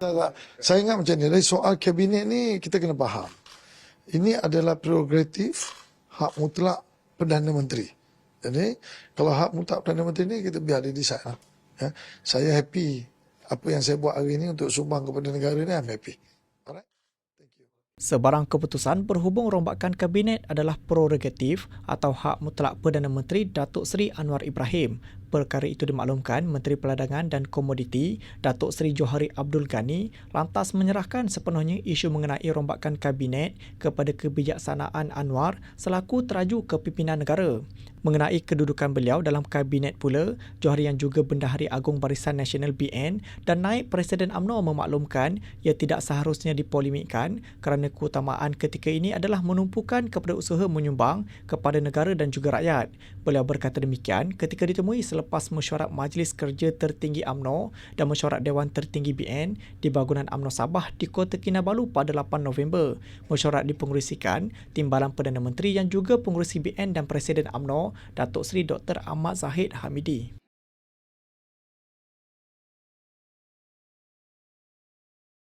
Tak, tak. Saya ingat macam ni, dari soal kabinet ni kita kena faham. Ini adalah prerogatif hak mutlak Perdana Menteri. Jadi kalau hak mutlak Perdana Menteri ni kita biar dia decide lah. Ya. Saya happy apa yang saya buat hari ni untuk sumbang kepada negara ni, I'm happy. Sebarang keputusan berhubung rombakan kabinet adalah prerogatif atau hak mutlak Perdana Menteri Datuk Seri Anwar Ibrahim. Perkara itu dimaklumkan Menteri Perdagangan dan Komoditi Datuk Seri Johari Abdul Ghani lantas menyerahkan sepenuhnya isu mengenai rombakan kabinet kepada kebijaksanaan Anwar selaku teraju kepimpinan negara. Mengenai kedudukan beliau dalam kabinet pula, Johari yang juga Bendahari Agung Barisan Nasional BN dan naib Presiden UMNO memaklumkan ia tidak seharusnya dipolemikkan kerana keutamaan ketika ini adalah menumpukan kepada usaha menyumbang kepada negara dan juga rakyat. Beliau berkata demikian ketika ditemui selepas mesyuarat Majlis Kerja Tertinggi UMNO dan mesyuarat Dewan Tertinggi BN di bangunan UMNO Sabah di Kota Kinabalu pada 8 November. Mesyuarat dipengerusikan Timbalan Perdana Menteri yang juga pengerusi BN dan Presiden UMNO Datuk Seri Dr. Ahmad Zahid Hamidi.